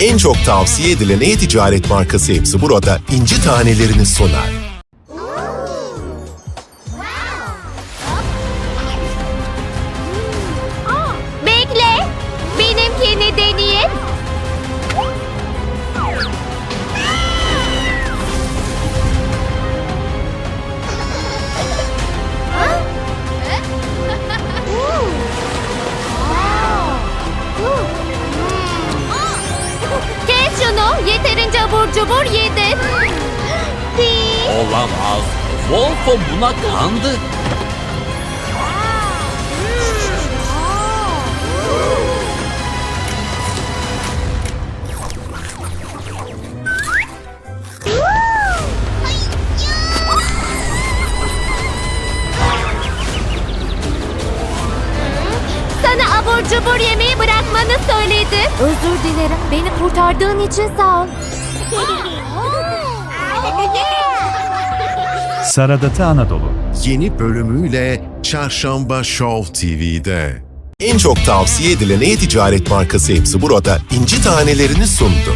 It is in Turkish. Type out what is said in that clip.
En çok tavsiye edilen e-ticaret markası hepsi burada inci tanelerini sunar. Abur cubur yedin. Olamaz. Wolfo buna kandı. Sana abur cubur yemeği bırakmanı söyledim. Özür dilerim. Beni kurtardığın için sağ ol. Saradatı Anadolu Yeni bölümüyle Çarşamba Show TV'de. En çok tavsiye edilen e-ticaret markası hepsi burada inci tanelerini sundu.